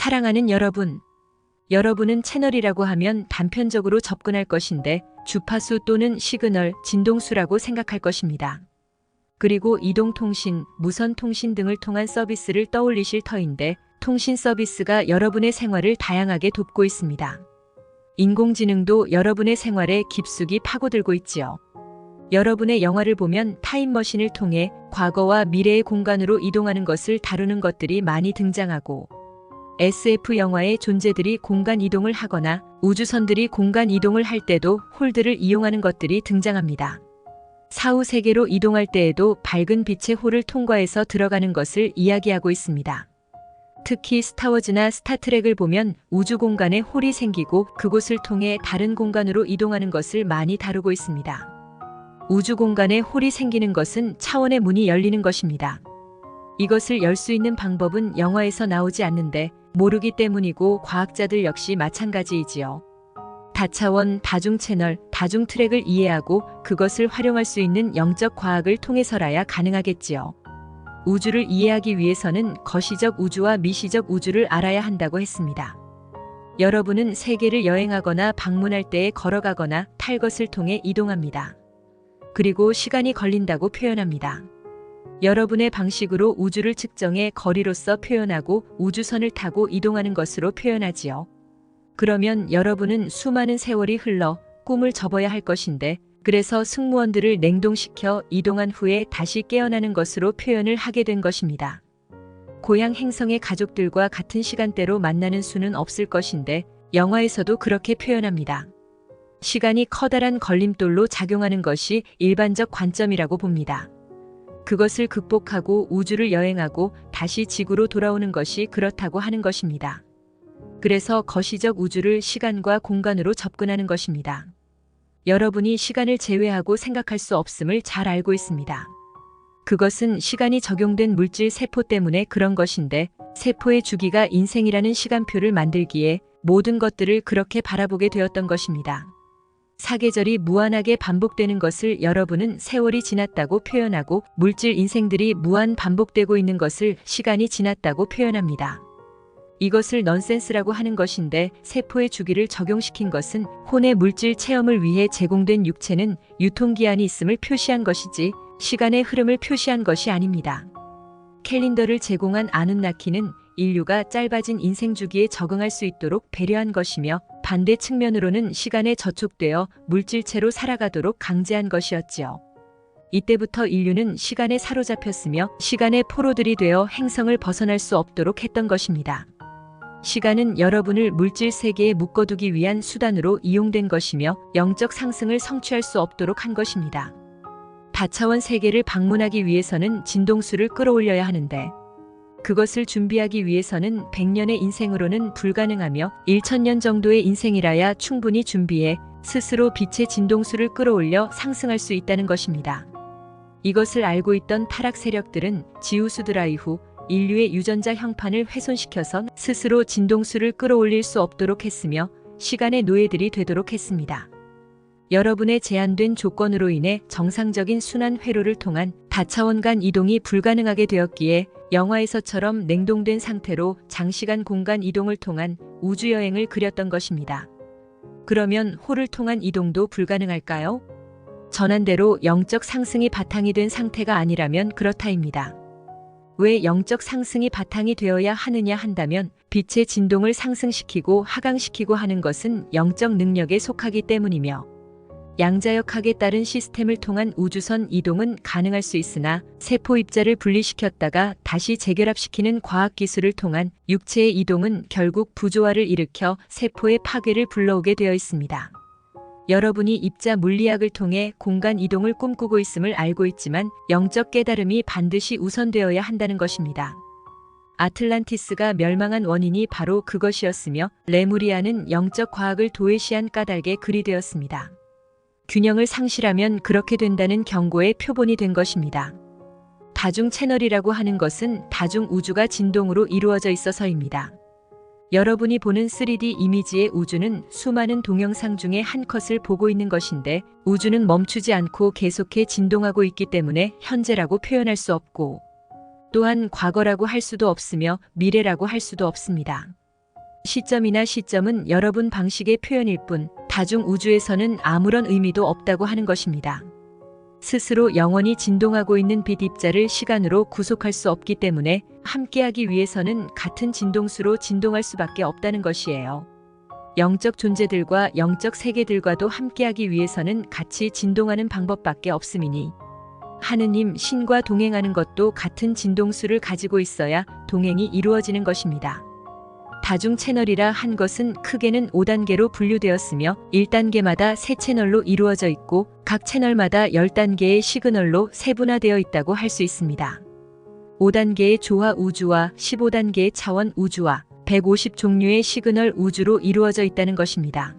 사랑하는 여러분. 여러분은 채널이라고 하면 단편적으로 접근할 것인데 주파수 또는 시그널, 진동수라고 생각할 것입니다. 그리고 이동통신, 무선통신 등을 통한 서비스를 떠올리실 터인데 통신 서비스가 여러분의 생활을 다양하게 돕고 있습니다. 인공지능도 여러분의 생활에 깊숙이 파고들고 있지요. 여러분의 영화를 보면 타임머신을 통해 과거와 미래의 공간으로 이동하는 것을 다루는 것들이 많이 등장하고 SF 영화의 존재들이 공간 이동을 하거나 우주선들이 공간 이동을 할 때도 홀드를 이용하는 것들이 등장합니다. 사후 세계로 이동할 때에도 밝은 빛의 홀을 통과해서 들어가는 것을 이야기하고 있습니다. 특히 스타워즈나 스타트랙을 보면 우주 공간에 홀이 생기고 그곳을 통해 다른 공간으로 이동하는 것을 많이 다루고 있습니다. 우주 공간에 홀이 생기는 것은 차원의 문이 열리는 것입니다. 이것을 열 수 있는 방법은 영화에서 나오지 않는데 모르기 때문이고 과학자들 역시 마찬가지이지요. 다차원, 다중 채널, 다중 트랙을 이해하고 그것을 활용할 수 있는 영적 과학을 통해서라야 가능하겠지요. 우주를 이해하기 위해서는 거시적 우주와 미시적 우주를 알아야 한다고 했습니다. 여러분은 세계를 여행하거나 방문할 때에 걸어가거나 탈 것을 통해 이동합니다. 그리고 시간이 걸린다고 표현합니다. 여러분의 방식으로 우주를 측정해 거리로서 표현하고 우주선을 타고 이동하는 것으로 표현하지요. 그러면 여러분은 수많은 세월이 흘러 꿈을 접어야 할 것인데 그래서 승무원들을 냉동시켜 이동한 후에 다시 깨어나는 것으로 표현을 하게 된 것입니다. 고향 행성의 가족들과 같은 시간대로 만나는 수는 없을 것인데 영화에서도 그렇게 표현합니다. 시간이 커다란 걸림돌로 작용하는 것이 일반적 관점이라고 봅니다. 그것을 극복하고 우주를 여행하고 다시 지구로 돌아오는 것이 그렇다고 하는 것입니다. 그래서 거시적 우주를 시간과 공간으로 접근하는 것입니다. 여러분이 시간을 제외하고 생각할 수 없음을 잘 알고 있습니다. 그것은 시간이 적용된 물질 세포 때문에 그런 것인데 세포의 주기가 인생이라는 시간표를 만들기에 모든 것들을 그렇게 바라보게 되었던 것입니다. 사계절이 무한하게 반복되는 것을 여러분은 세월이 지났다고 표현하고 물질 인생들이 무한 반복되고 있는 것을 시간이 지났다고 표현합니다. 이것을 넌센스라고 하는 것인데 세포의 주기를 적용시킨 것은 혼의 물질 체험을 위해 제공된 육체는 유통기한이 있음을 표시한 것이지 시간의 흐름을 표시한 것이 아닙니다. 캘린더를 제공한 아눈나키는 인류가 짧아진 인생 주기에 적응할 수 있도록 배려한 것이며 반대 측면으로는 시간에 저촉되어 물질체로 살아가도록 강제한 것이었지요. 이때부터 인류는 시간에 사로잡혔으며 시간의 포로들이 되어 행성을 벗어날 수 없도록 했던 것입니다. 시간은 여러분을 물질 세계에 묶어두기 위한 수단으로 이용된 것이며 영적 상승을 성취할 수 없도록 한 것입니다. 다차원 세계를 방문하기 위해서는 진동수를 끌어올려야 하는데 그것을 준비하기 위해서는 100년의 인생으로는 불가능하며 1000년 정도의 인생이라야 충분히 준비해 스스로 빛의 진동수를 끌어올려 상승할 수 있다는 것입니다. 이것을 알고 있던 타락 세력들은 지우스드라 이후 인류의 유전자 형판을 훼손시켜선 스스로 진동수를 끌어올릴 수 없도록 했으며 시간의 노예들이 되도록 했습니다. 여러분의 제한된 조건으로 인해 정상적인 순환 회로를 통한 다차원 간 이동이 불가능하게 되었기에 영화에서처럼 냉동된 상태로 장시간 공간 이동을 통한 우주여행을 그렸던 것입니다. 그러면 홀을 통한 이동도 불가능할까요? 전한대로 영적 상승이 바탕이 된 상태가 아니라면 그렇다입니다. 왜 영적 상승이 바탕이 되어야 하느냐 한다면 빛의 진동을 상승시키고 하강시키고 하는 것은 영적 능력에 속하기 때문이며 양자역학에 따른 시스템을 통한 우주선 이동은 가능할 수 있으나 세포 입자를 분리시켰다가 다시 재결합시키는 과학기술을 통한 육체의 이동은 결국 부조화를 일으켜 세포의 파괴를 불러오게 되어 있습니다. 여러분이 입자 물리학을 통해 공간 이동을 꿈꾸고 있음을 알고 있지만 영적 깨달음이 반드시 우선되어야 한다는 것입니다. 아틀란티스가 멸망한 원인이 바로 그것이었으며 레무리아는 영적 과학을 도외시한 까닭에 그리 되었습니다. 균형을 상실하면 그렇게 된다는 경고의 표본이 된 것입니다. 다중 채널이라고 하는 것은 다중 우주가 진동으로 이루어져 있어서입니다. 여러분이 보는 3D 이미지의 우주는 수많은 동영상 중에 한 컷을 보고 있는 것인데 우주는 멈추지 않고 계속해 진동하고 있기 때문에 현재라고 표현할 수 없고 또한 과거라고 할 수도 없으며 미래라고 할 수도 없습니다. 시점이나 시점은 여러분 방식의 표현일 뿐 다중 우주에서는 아무런 의미도 없다고 하는 것입니다. 스스로 영원히 진동하고 있는 빛 입자를 시간으로 구속할 수 없기 때문에 함께하기 위해서는 같은 진동수로 진동할 수밖에 없다는 것이에요. 영적 존재들과 영적 세계들과도 함께하기 위해서는 같이 진동하는 방법밖에 없음이니 하느님 신과 동행하는 것도 같은 진동수를 가지고 있어야 동행이 이루어지는 것입니다. 다중 채널이라 한 것은 크게는 5단계로 분류되었으며 1단계마다 세 채널로 이루어져 있고 각 채널마다 10단계의 시그널로 세분화되어 있다고 할 수 있습니다. 5단계의 조화 우주와 15단계의 차원 우주와 150 종류의 시그널 우주로 이루어져 있다는 것입니다.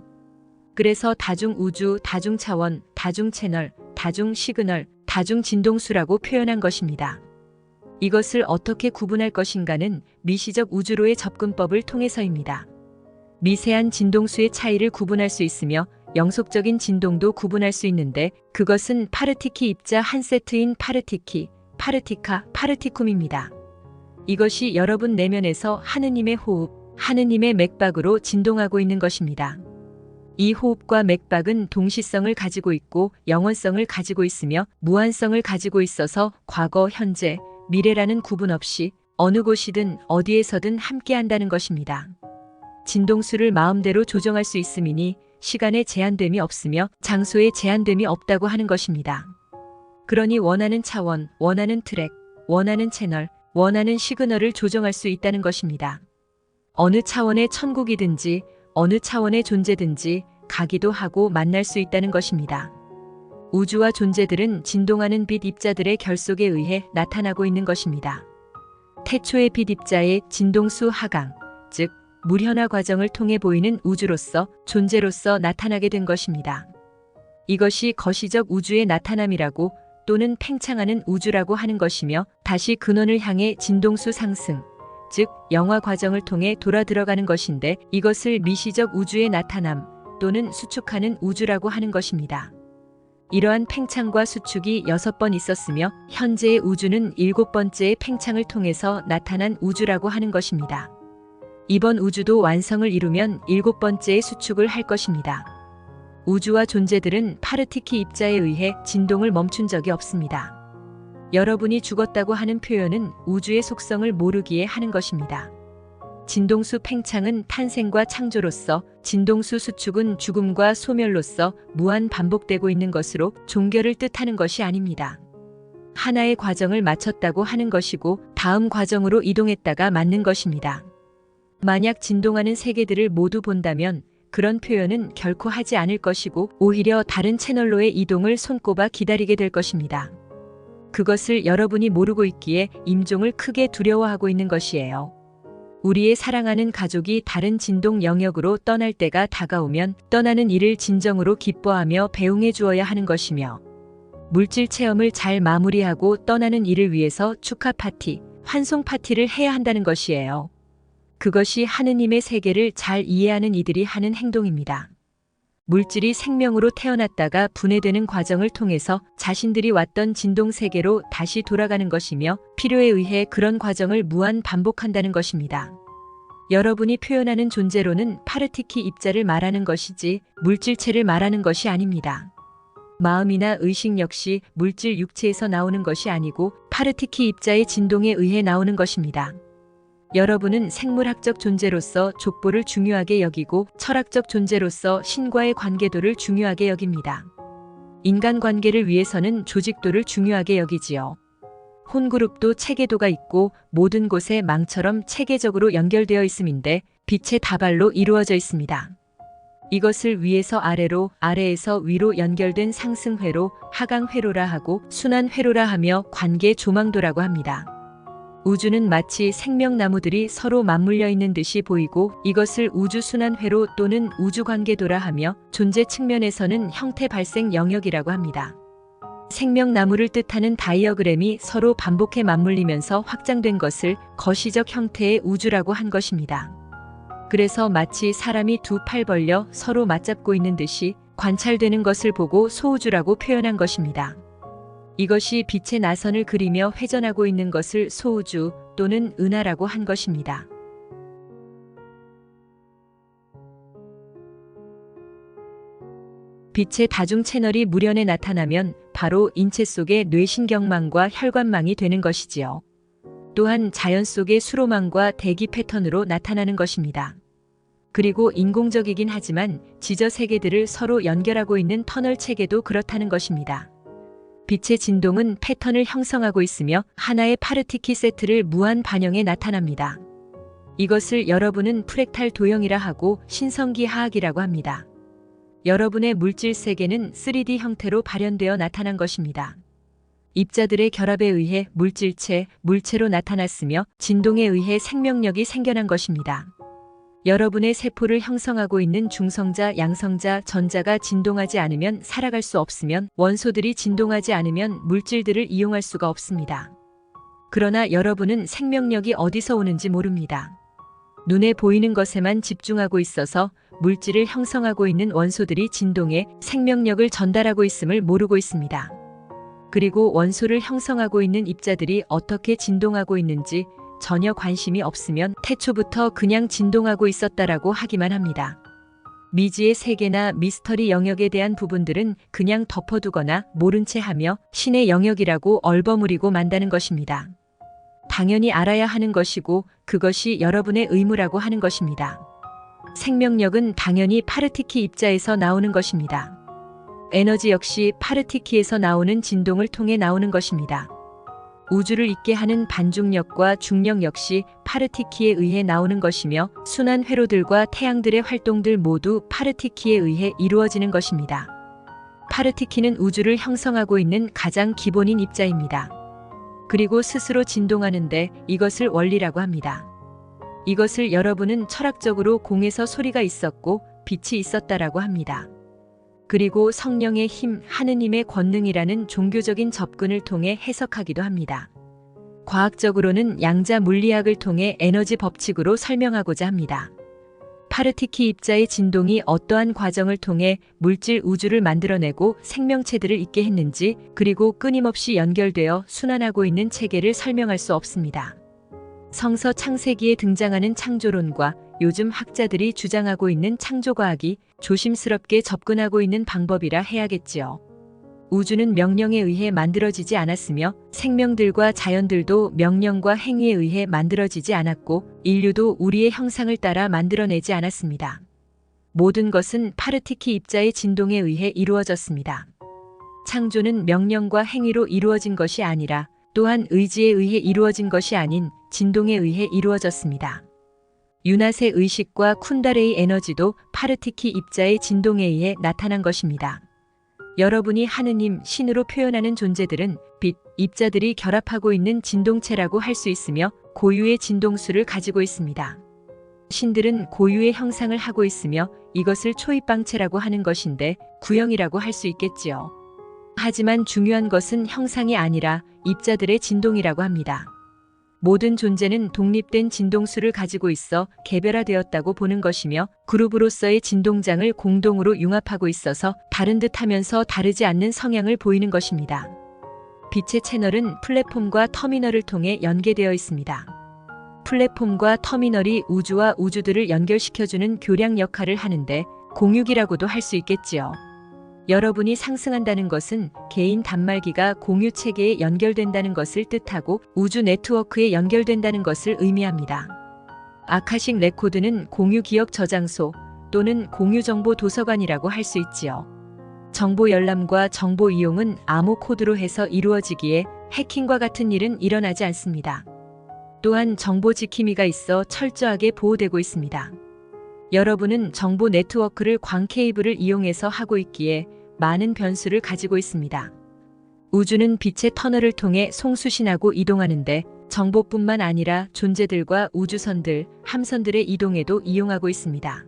그래서 다중 우주, 다중 차원, 다중 채널, 다중 시그널, 다중 진동수라고 표현한 것입니다. 이것을 어떻게 구분할 것인가는 미시적 우주로의 접근법을 통해서입니다. 미세한 진동수의 차이를 구분할 수 있으며 영속적인 진동도 구분할 수 있는데 그것은 파르티키 입자 한 세트인 파르티키, 파르티카, 파르티쿰입니다. 이것이 여러분 내면에서 하느님의 호흡, 하느님의 맥박으로 진동하고 있는 것입니다. 이 호흡과 맥박은 동시성을 가지고 있고 영원성을 가지고 있으며 무한성을 가지고 있어서 과거, 현재, 미래라는 구분 없이 어느 곳이든 어디에서든 함께 한다는 것입니다. 진동수를 마음대로 조정할 수 있음이니 시간에 제한됨이 없으며 장소에 제한됨이 없다고 하는 것입니다. 그러니 원하는 차원, 원하는 트랙, 원하는 채널, 원하는 시그널을 조정할 수 있다는 것입니다. 어느 차원의 천국이든지 어느 차원의 존재든지 가기도 하고 만날 수 있다는 것입니다. 우주와 존재들은 진동하는 빛 입자들의 결속에 의해 나타나고 있는 것입니다. 태초의 빛 입자의 진동수 하강, 즉 물현화 과정을 통해 보이는 우주로서 존재로서 나타나게 된 것입니다. 이것이 거시적 우주의 나타남이라고 또는 팽창하는 우주라고 하는 것이며 다시 근원을 향해 진동수 상승, 즉 영화 과정을 통해 돌아 들어가는 것인데 이것을 미시적 우주의 나타남 또는 수축하는 우주라고 하는 것입니다. 이러한 팽창과 수축이 여섯 번 있었으며 현재의 우주는 일곱 번째의 팽창을 통해서 나타난 우주라고 하는 것입니다. 이번 우주도 완성을 이루면 일곱 번째의 수축을 할 것입니다. 우주와 존재들은 파르티키 입자에 의해 진동을 멈춘 적이 없습니다. 여러분이 죽었다고 하는 표현은 우주의 속성을 모르기에 하는 것입니다. 진동수 팽창은 탄생과 창조로서 진동수 수축은 죽음과 소멸로서 무한 반복되고 있는 것으로 종결을 뜻하는 것이 아닙니다. 하나의 과정을 마쳤다고 하는 것이고 다음 과정으로 이동했다가 맞는 것입니다. 만약 진동하는 세계들을 모두 본다면 그런 표현은 결코 하지 않을 것이고 오히려 다른 채널로의 이동을 손꼽아 기다리게 될 것입니다. 그것을 여러분이 모르고 있기에 임종을 크게 두려워하고 있는 것이에요. 우리의 사랑하는 가족이 다른 진동 영역으로 떠날 때가 다가오면 떠나는 일을 진정으로 기뻐하며 배웅해 주어야 하는 것이며 물질 체험을 잘 마무리하고 떠나는 일을 위해서 축하 파티, 환송 파티를 해야 한다는 것이에요. 그것이 하느님의 세계를 잘 이해하는 이들이 하는 행동입니다. 물질이 생명으로 태어났다가 분해되는 과정을 통해서 자신들이 왔던 진동 세계로 다시 돌아가는 것이며 필요에 의해 그런 과정을 무한 반복한다는 것입니다. 여러분이 표현하는 존재로는 파르티키 입자를 말하는 것이지 물질체를 말하는 것이 아닙니다. 마음이나 의식 역시 물질 육체에서 나오는 것이 아니고 파르티키 입자의 진동에 의해 나오는 것입니다. 여러분은 생물학적 존재로서 족보를 중요하게 여기고 철학적 존재로서 신과의 관계도를 중요하게 여깁니다. 인간 관계를 위해서는 조직도를 중요하게 여기지요. 혼그룹도 체계도가 있고 모든 곳에 망처럼 체계적으로 연결되어 있음인데 빛의 다발로 이루어져 있습니다. 이것을 위에서 아래로, 아래에서 위로 연결된 상승회로, 하강회로라 하고 순환회로라 하며 관계 조망도라고 합니다. 우주는 마치 생명나무들이 서로 맞물려 있는 듯이 보이고 이것을 우주순환회로 또는 우주관계도라 하며 존재 측면에서는 형태 발생 영역이라고 합니다. 생명나무를 뜻하는 다이어그램이 서로 반복해 맞물리면서 확장된 것을 거시적 형태의 우주라고 한 것입니다. 그래서 마치 사람이 두 팔 벌려 서로 맞잡고 있는 듯이 관찰되는 것을 보고 소우주라고 표현한 것입니다. 이것이 빛의 나선을 그리며 회전하고 있는 것을 소우주 또는 은하라고 한 것입니다. 빛의 다중 채널이 무련에 나타나면 바로 인체 속의 뇌신경망과 혈관망이 되는 것이지요. 또한 자연 속의 수로망과 대기 패턴으로 나타나는 것입니다. 그리고 인공적이긴 하지만 지저 세계들을 서로 연결하고 있는 터널 체계도 그렇다는 것입니다. 빛의 진동은 패턴을 형성하고 있으며 하나의 파르티키 세트를 무한 반영해 나타납니다. 이것을 여러분은 프랙탈 도형이라 하고 신성기 하학이라고 합니다. 여러분의 물질 세계는 3D 형태로 발현되어 나타난 것입니다. 입자들의 결합에 의해 물질체, 물체로 나타났으며 진동에 의해 생명력이 생겨난 것입니다. 여러분의 세포를 형성하고 있는 중성자, 양성자, 전자가 진동하지 않으면 살아갈 수 없으면 원소들이 진동하지 않으면 물질들을 이용할 수가 없습니다. 그러나 여러분은 생명력이 어디서 오는지 모릅니다. 눈에 보이는 것에만 집중하고 있어서 물질을 형성하고 있는 원소들이 진동해 생명력을 전달하고 있음을 모르고 있습니다. 그리고 원소를 형성하고 있는 입자들이 어떻게 진동하고 있는지 전혀 관심이 없으면 태초부터 그냥 진동하고 있었다라고 하기만 합니다. 미지의 세계나 미스터리 영역에 대한 부분들은 그냥 덮어두거나 모른 채 하며 신의 영역이라고 얼버무리고 만다는 것입니다. 당연히 알아야 하는 것이고 그것이 여러분의 의무라고 하는 것입니다. 생명력은 당연히 파르티키 입자에서 나오는 것입니다. 에너지 역시 파르티키에서 나오는 진동을 통해 나오는 것입니다. 우주를 있게 하는 반중력과 중력 역시 파르티키에 의해 나오는 것이며 순환 회로들과 태양들의 활동들 모두 파르티키에 의해 이루어지는 것입니다. 파르티키는 우주를 형성하고 있는 가장 기본인 입자입니다. 그리고 스스로 진동하는데 이것을 원리라고 합니다. 이것을 여러분은 철학적으로 공에서 소리가 있었고 빛이 있었다라고 합니다. 그리고 성령의 힘, 하느님의 권능이라는 종교적인 접근을 통해 해석하기도 합니다. 과학적으로는 양자 물리학을 통해 에너지 법칙으로 설명하고자 합니다. 파르티키 입자의 진동이 어떠한 과정을 통해 물질 우주를 만들어내고 생명체들을 있게 했는지 그리고 끊임없이 연결되어 순환하고 있는 체계를 설명할 수 없습니다. 성서 창세기에 등장하는 창조론과 요즘 학자들이 주장하고 있는 창조과학이 조심스럽게 접근하고 있는 방법이라 해야겠지요. 우주는 명령에 의해 만들어지지 않았으며 생명들과 자연들도 명령과 행위에 의해 만들어지지 않았고 인류도 우리의 형상을 따라 만들어내지 않았습니다. 모든 것은 파르티키 입자의 진동에 의해 이루어졌습니다. 창조는 명령과 행위로 이루어진 것이 아니라 또한 의지에 의해 이루어진 것이 아닌 진동에 의해 이루어졌습니다. 유낫의 의식과 쿤다레의 에너지도 파르티키 입자의 진동에 의해 나타난 것입니다. 여러분이 하느님, 신으로 표현하는 존재들은 빛, 입자들이 결합하고 있는 진동체라고 할 수 있으며 고유의 진동수를 가지고 있습니다. 신들은 고유의 형상을 하고 있으며 이것을 초입방체라고 하는 것인데 구형이라고 할 수 있겠지요. 하지만 중요한 것은 형상이 아니라 입자들의 진동이라고 합니다. 모든 존재는 독립된 진동수를 가지고 있어 개별화되었다고 보는 것이며 그룹으로서의 진동장을 공동으로 융합하고 있어서 다른 듯 하면서 다르지 않는 성향을 보이는 것입니다. 빛의 채널은 플랫폼과 터미널을 통해 연계되어 있습니다. 플랫폼과 터미널이 우주와 우주들을 연결시켜주는 교량 역할을 하는데 공유기라고도 할 수 있겠지요. 여러분이 상승한다는 것은 개인 단말기가 공유 체계에 연결된다는 것을 뜻하고 우주 네트워크에 연결된다는 것을 의미합니다. 아카식 레코드는 공유 기억 저장소 또는 공유 정보 도서관이라고 할 수 있지요. 정보 열람과 정보 이용은 암호 코드로 해서 이루어지기에 해킹과 같은 일은 일어나지 않습니다. 또한 정보 지킴이가 있어 철저하게 보호되고 있습니다. 여러분은 정보 네트워크를 광 케이블을 이용해서 하고 있기에 많은 변수를 가지고 있습니다. 우주는 빛의 터널을 통해 송수신하고 이동하는데 정보뿐만 아니라 존재들과 우주선들, 함선들의 이동에도 이용하고 있습니다.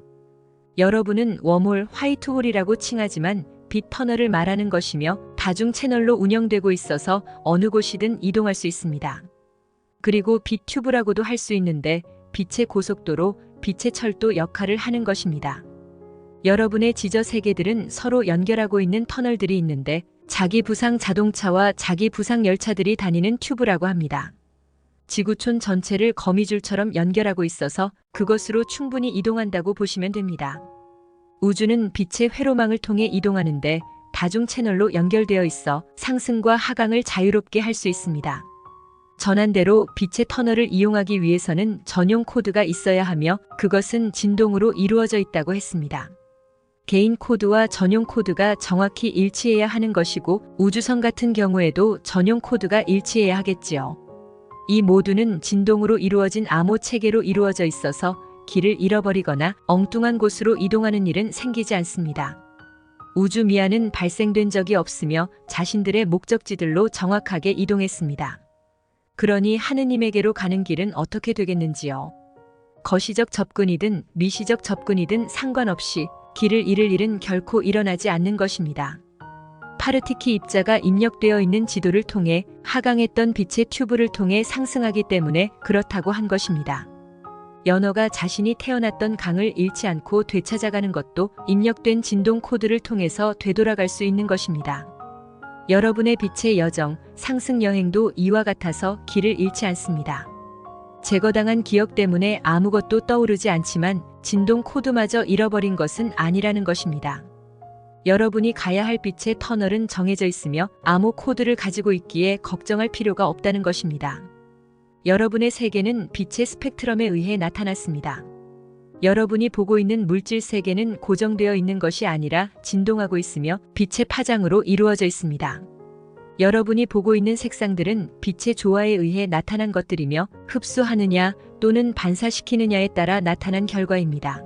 여러분은 웜홀, 화이트홀이라고 칭하지만 빛 터널을 말하는 것이며 다중 채널로 운영되고 있어서 어느 곳이든 이동할 수 있습니다. 그리고 빛 튜브라고도 할 수 있는데 빛의 고속도로, 빛의 철도 역할을 하는 것입니다. 여러분의 지저 세계들은 서로 연결하고 있는 터널들이 있는데 자기 부상 자동차와 자기 부상 열차들이 다니는 튜브라고 합니다. 지구촌 전체를 거미줄처럼 연결하고 있어서 그것으로 충분히 이동한다고 보시면 됩니다. 우주는 빛의 회로망을 통해 이동하는데 다중 채널로 연결되어 있어 상승과 하강을 자유롭게 할 수 있습니다. 전환대로 빛의 터널을 이용하기 위해서는 전용 코드가 있어야 하며 그것은 진동으로 이루어져 있다고 했습니다. 개인 코드와 전용 코드가 정확히 일치해야 하는 것이고 우주선 같은 경우에도 전용 코드가 일치해야 하겠지요. 이 모두는 진동으로 이루어진 암호 체계로 이루어져 있어서 길을 잃어버리거나 엉뚱한 곳으로 이동하는 일은 생기지 않습니다. 우주 미아는 발생된 적이 없으며 자신들의 목적지들로 정확하게 이동했습니다. 그러니 하느님에게로 가는 길은 어떻게 되겠는지요? 거시적 접근이든 미시적 접근이든 상관없이 길을 잃을 일은 결코 일어나지 않는 것입니다. 파르티키 입자가 입력되어 있는 지도를 통해 하강했던 빛의 튜브를 통해 상승하기 때문에 그렇다고 한 것입니다. 연어가 자신이 태어났던 강을 잃지 않고 되찾아가는 것도 입력된 진동 코드를 통해서 되돌아갈 수 있는 것입니다. 여러분의 빛의 여정, 상승 여행도 이와 같아서 길을 잃지 않습니다. 제거당한 기억 때문에 아무것도 떠오르지 않지만 진동 코드마저 잃어버린 것은 아니라는 것입니다. 여러분이 가야 할 빛의 터널은 정해져 있으며 암호 코드를 가지고 있기에 걱정할 필요가 없다는 것입니다. 여러분의 세계는 빛의 스펙트럼에 의해 나타났습니다. 여러분이 보고 있는 물질 세계는 고정되어 있는 것이 아니라 진동하고 있으며 빛의 파장으로 이루어져 있습니다. 여러분이 보고 있는 색상들은 빛의 조화에 의해 나타난 것들이며 흡수하느냐 또는 반사시키느냐에 따라 나타난 결과입니다.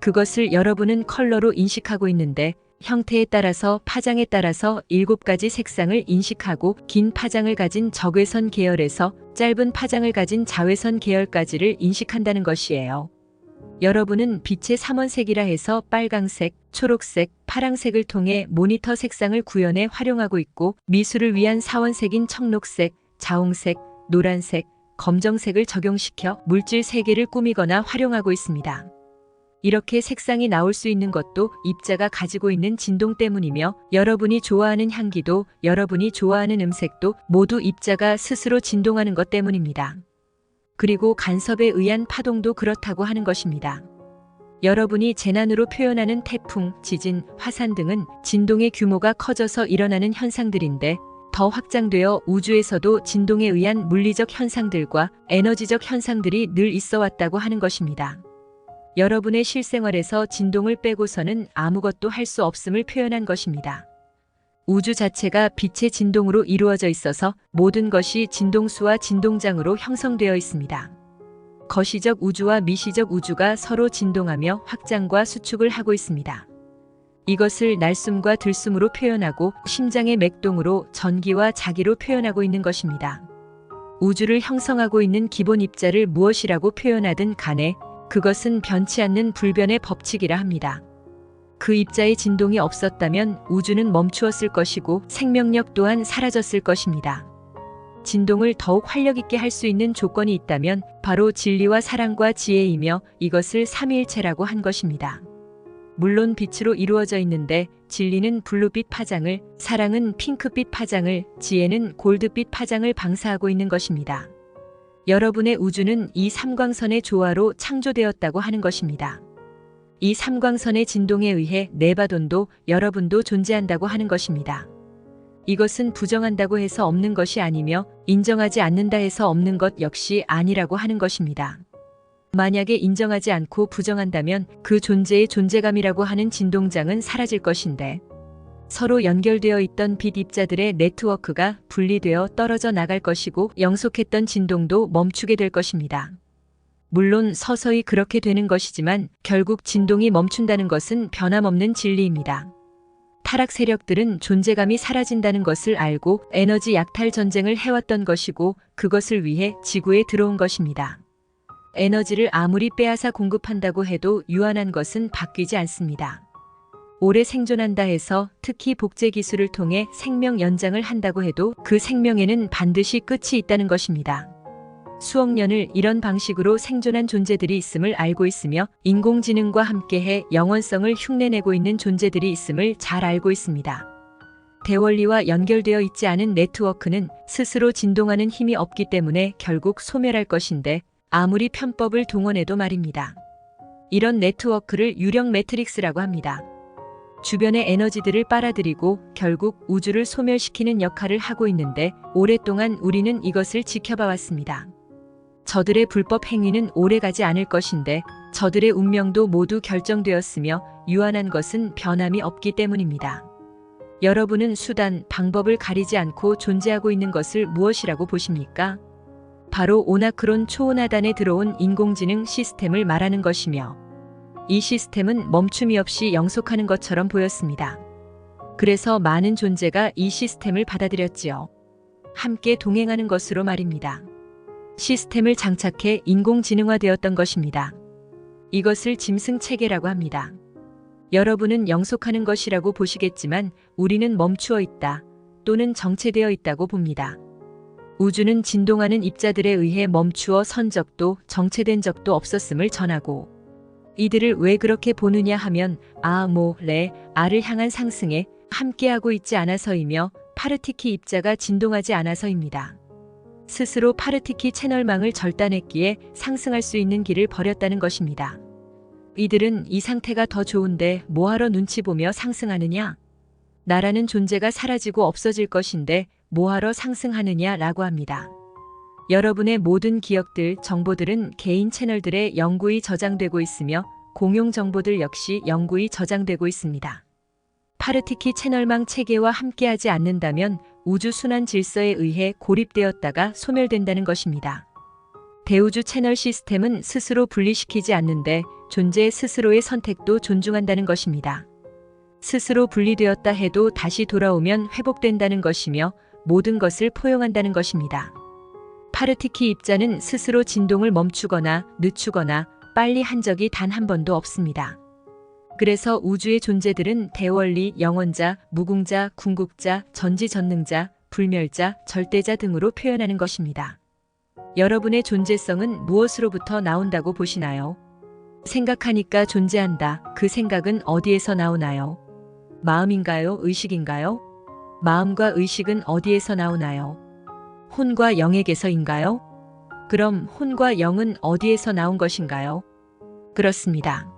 그것을 여러분은 컬러로 인식하고 있는데 형태에 따라서 파장에 따라서 일곱 가지 색상을 인식하고 긴 파장을 가진 적외선 계열에서 짧은 파장을 가진 자외선 계열까지를 인식한다는 것이에요. 여러분은 빛의 삼원색이라 해서 빨강색, 초록색, 파랑색을 통해 모니터 색상을 구현해 활용하고 있고 미술을 위한 사원색인 청록색, 자홍색, 노란색, 검정색을 적용시켜 물질 세계를 꾸미거나 활용하고 있습니다. 이렇게 색상이 나올 수 있는 것도 입자가 가지고 있는 진동 때문이며 여러분이 좋아하는 향기도 여러분이 좋아하는 음색도 모두 입자가 스스로 진동하는 것 때문입니다. 그리고 간섭에 의한 파동도 그렇다고 하는 것입니다. 여러분이 재난으로 표현하는 태풍, 지진, 화산 등은 진동의 규모가 커져서 일어나는 현상들인데 더 확장되어 우주에서도 진동에 의한 물리적 현상들과 에너지적 현상들이 늘 있어 왔다고 하는 것입니다. 여러분의 실생활에서 진동을 빼고서는 아무것도 할 수 없음을 표현한 것입니다. 우주 자체가 빛의 진동으로 이루어져 있어서 모든 것이 진동수와 진동장으로 형성되어 있습니다. 거시적 우주와 미시적 우주가 서로 진동하며 확장과 수축을 하고 있습니다. 이것을 날숨과 들숨으로 표현하고 심장의 맥동으로 전기와 자기로 표현하고 있는 것입니다. 우주를 형성하고 있는 기본 입자를 무엇이라고 표현하든 간에 그것은 변치 않는 불변의 법칙이라 합니다. 그 입자의 진동이 없었다면 우주는 멈추었을 것이고 생명력 또한 사라졌을 것입니다. 진동을 더욱 활력 있게 할 수 있는 조건이 있다면 바로 진리와 사랑과 지혜이며 이것을 삼위일체라고 한 것입니다. 물론 빛으로 이루어져 있는데 진리는 블루빛 파장을, 사랑은 핑크빛 파장을, 지혜는 골드빛 파장을 방사하고 있는 것입니다. 여러분의 우주는 이 삼광선의 조화로 창조되었다고 하는 것입니다. 이 삼광선의 진동에 의해 네바돈도 여러분도 존재한다고 하는 것입니다. 이것은 부정한다고 해서 없는 것이 아니며 인정하지 않는다 해서 없는 것 역시 아니라고 하는 것입니다. 만약에 인정하지 않고 부정한다면 그 존재의 존재감이라고 하는 진동장은 사라질 것인데 서로 연결되어 있던 빛 입자들의 네트워크가 분리되어 떨어져 나갈 것이고 영속했던 진동도 멈추게 될 것입니다. 물론 서서히 그렇게 되는 것이지만 결국 진동이 멈춘다는 것은 변함없는 진리입니다. 타락 세력들은 존재감이 사라진다는 것을 알고 에너지 약탈 전쟁을 해왔던 것이고 그것을 위해 지구에 들어온 것입니다. 에너지를 아무리 빼앗아 공급한다고 해도 유한한 것은 바뀌지 않습니다. 오래 생존한다 해서 특히 복제 기술을 통해 생명 연장을 한다고 해도 그 생명에는 반드시 끝이 있다는 것입니다. 수억 년을 이런 방식으로 생존한 존재들이 있음을 알고 있으며 인공지능과 함께해 영원성을 흉내내고 있는 존재들이 있음을 잘 알고 있습니다. 대원리와 연결되어 있지 않은 네트워크는 스스로 진동하는 힘이 없기 때문에 결국 소멸할 것인데 아무리 편법을 동원해도 말입니다. 이런 네트워크를 유령 매트릭스라고 합니다. 주변의 에너지들을 빨아들이고 결국 우주를 소멸시키는 역할을 하고 있는데 오랫동안 우리는 이것을 지켜봐 왔습니다. 저들의 불법 행위는 오래가지 않을 것인데 저들의 운명도 모두 결정되었으며 유한한 것은 변함이 없기 때문입니다. 여러분은 수단, 방법을 가리지 않고 존재하고 있는 것을 무엇이라고 보십니까? 바로 오나크론 초은하단에 들어온 인공지능 시스템을 말하는 것이며 이 시스템은 멈춤이 없이 영속하는 것처럼 보였습니다. 그래서 많은 존재가 이 시스템을 받아들였지요. 함께 동행하는 것으로 말입니다. 시스템을 장착해 인공지능화되었던 것입니다. 이것을 짐승 체계라고 합니다. 여러분은 영속하는 것이라고 보시겠지만 우리는 멈추어 있다 또는 정체되어 있다고 봅니다. 우주는 진동하는 입자들에 의해 멈추어 선 적도 정체된 적도 없었음을 전하고 이들을 왜 그렇게 보느냐 하면 아, 모, 레, 아를 향한 상승에 함께하고 있지 않아서이며 파르티키 입자가 진동하지 않아서입니다. 스스로 파르티키 채널망을 절단했기에 상승할 수 있는 길을 버렸다는 것입니다. 이들은 이 상태가 더 좋은데 뭐하러 눈치 보며 상승하느냐? 나라는 존재가 사라지고 없어질 것인데 뭐하러 상승하느냐 라고 합니다. 여러분의 모든 기억들, 정보들은 개인 채널들에 영구히 저장되고 있으며 공용 정보들 역시 영구히 저장되고 있습니다. 파르티키 채널망 체계와 함께하지 않는다면 우주 순환 질서에 의해 고립되었다가 소멸된다는 것입니다. 대우주 채널 시스템은 스스로 분리시키지 않는데 존재 스스로의 선택도 존중한다는 것입니다. 스스로 분리되었다 해도 다시 돌아오면 회복된다는 것이며 모든 것을 포용한다는 것입니다. 파르티키 입자는 스스로 진동을 멈추거나 늦추거나 빨리 한 적이 단 한 번도 없습니다. 그래서 우주의 존재들은 대원리, 영원자, 무궁자, 궁극자, 전지전능자, 불멸자, 절대자 등으로 표현하는 것입니다. 여러분의 존재성은 무엇으로부터 나온다고 보시나요? 생각하니까 존재한다. 그 생각은 어디에서 나오나요? 마음인가요? 의식인가요? 마음과 의식은 어디에서 나오나요? 혼과 영에게서인가요? 그럼 혼과 영은 어디에서 나온 것인가요? 그렇습니다.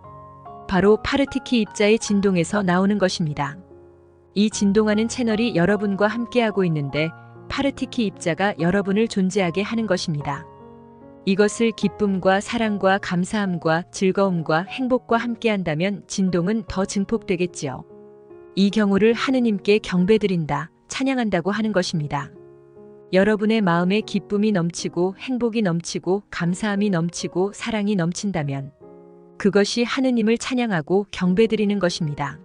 바로 파르티키 입자의 진동에서 나오는 것입니다. 이 진동하는 채널이 여러분과 함께하고 있는데 파르티키 입자가 여러분을 존재하게 하는 것입니다. 이것을 기쁨과 사랑과 감사함과 즐거움과 행복과 함께한다면 진동은 더 증폭되겠지요. 이 경우를 하느님께 경배드린다, 찬양한다고 하는 것입니다. 여러분의 마음에 기쁨이 넘치고 행복이 넘치고 감사함이 넘치고 사랑이 넘친다면 그것이 하느님을 찬양하고 경배드리는 것입니다.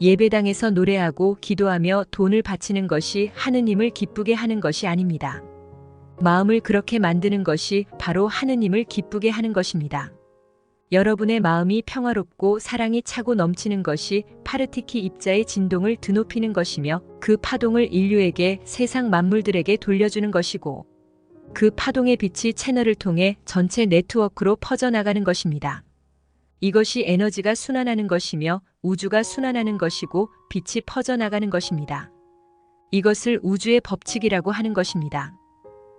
예배당에서 노래하고 기도하며 돈을 바치는 것이 하느님을 기쁘게 하는 것이 아닙니다. 마음을 그렇게 만드는 것이 바로 하느님을 기쁘게 하는 것입니다. 여러분의 마음이 평화롭고 사랑이 차고 넘치는 것이 파르티키 입자의 진동을 드높이는 것이며 그 파동을 인류에게 세상 만물들에게 돌려주는 것이고 그 파동의 빛이 채널을 통해 전체 네트워크로 퍼져나가는 것입니다. 이것이 에너지가 순환하는 것이며 우주가 순환하는 것이고 빛이 퍼져나가는 것입니다. 이것을 우주의 법칙이라고 하는 것입니다.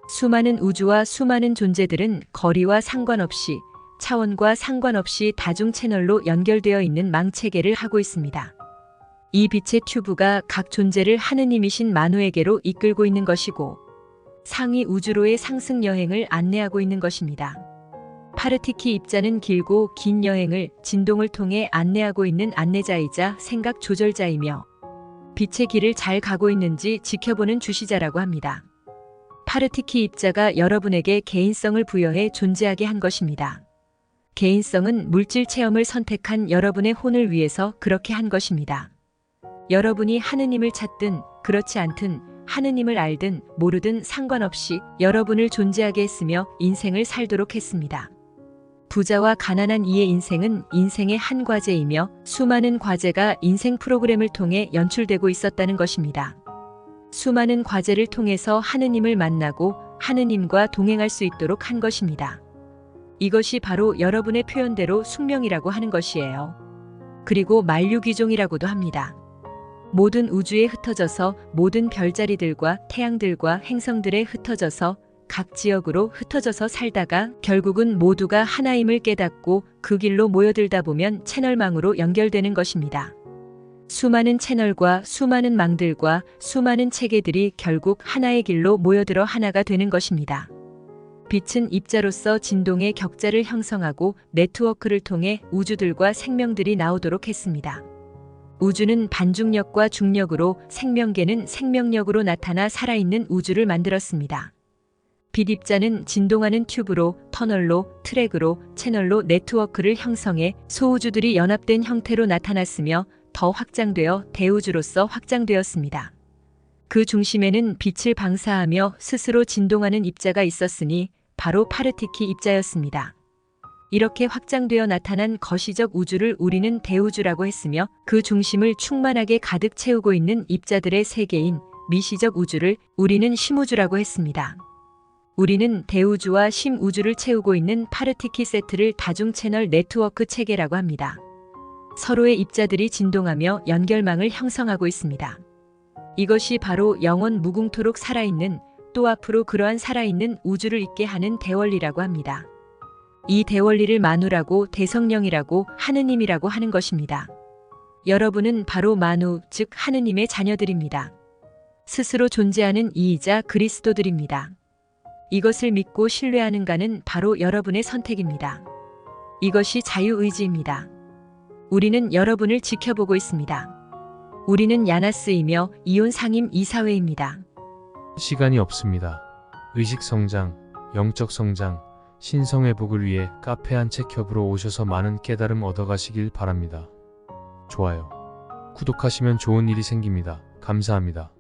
수많은 우주와 수많은 존재들은 거리와 상관없이 차원과 상관없이 다중 채널로 연결되어 있는 망체계를 하고 있습니다. 이 빛의 튜브가 각 존재를 하느님이신 만우에게로 이끌고 있는 것이고 상위 우주로의 상승 여행을 안내하고 있는 것입니다. 파르티키 입자는 길고 긴 여행을 진동을 통해 안내하고 있는 안내자이자 생각 조절자이며 빛의 길을 잘 가고 있는지 지켜보는 주시자라고 합니다. 파르티키 입자가 여러분에게 개인성을 부여해 존재하게 한 것입니다. 개인성은 물질 체험을 선택한 여러분의 혼을 위해서 그렇게 한 것입니다. 여러분이 하느님을 찾든 그렇지 않든 하느님을 알든 모르든 상관없이 여러분을 존재하게 했으며 인생을 살도록 했습니다. 부자와 가난한 이의 인생은 인생의 한 과제이며 수많은 과제가 인생 프로그램을 통해 연출되고 있었다는 것입니다. 수많은 과제를 통해서 하느님을 만나고 하느님과 동행할 수 있도록 한 것입니다. 이것이 바로 여러분의 표현대로 숙명이라고 하는 것이에요. 그리고 만류기종이라고도 합니다. 모든 우주에 흩어져서 모든 별자리들과 태양들과 행성들에 흩어져서 각 지역으로 흩어져서 살다가 결국은 모두가 하나임을 깨닫고 그 길로 모여들다 보면 채널망으로 연결되는 것입니다. 수많은 채널과 수많은 망들과 수많은 체계들이 결국 하나의 길로 모여들어 하나가 되는 것입니다. 빛은 입자로서 진동의 격자를 형성하고 네트워크를 통해 우주들과 생명들이 나오도록 했습니다. 우주는 반중력과 중력으로 생명계는 생명력으로 나타나 살아있는 우주를 만들었습니다. 빛 입자는 진동하는 튜브로, 터널로, 트랙으로, 채널로 네트워크를 형성해 소우주들이 연합된 형태로 나타났으며 더 확장되어 대우주로서 확장되었습니다. 그 중심에는 빛을 방사하며 스스로 진동하는 입자가 있었으니 바로 파르티키 입자였습니다. 이렇게 확장되어 나타난 거시적 우주를 우리는 대우주라고 했으며 그 중심을 충만하게 가득 채우고 있는 입자들의 세계인 미시적 우주를 우리는 심우주라고 했습니다. 우리는 대우주와 심우주를 채우고 있는 파르티키 세트를 다중 채널 네트워크 체계라고 합니다. 서로의 입자들이 진동하며 연결망을 형성하고 있습니다. 이것이 바로 영원 무궁토록 살아있는 또 앞으로 그러한 살아있는 우주를 있게 하는 대원리라고 합니다. 이 대원리를 만우라고 대성령이라고 하느님이라고 하는 것입니다. 여러분은 바로 만우, 즉 하느님의 자녀들입니다. 스스로 존재하는 이이자 그리스도들입니다. 이것을 믿고 신뢰하는가는 바로 여러분의 선택입니다. 이것이 자유의지입니다. 우리는 여러분을 지켜보고 있습니다. 우리는 야나스이며 이온 상임 이사회입니다. 시간이 없습니다. 의식 성장, 영적 성장, 신성 회복을 위해 카페 한 책 협으로 오셔서 많은 깨달음 얻어가시길 바랍니다. 좋아요. 구독하시면 좋은 일이 생깁니다. 감사합니다.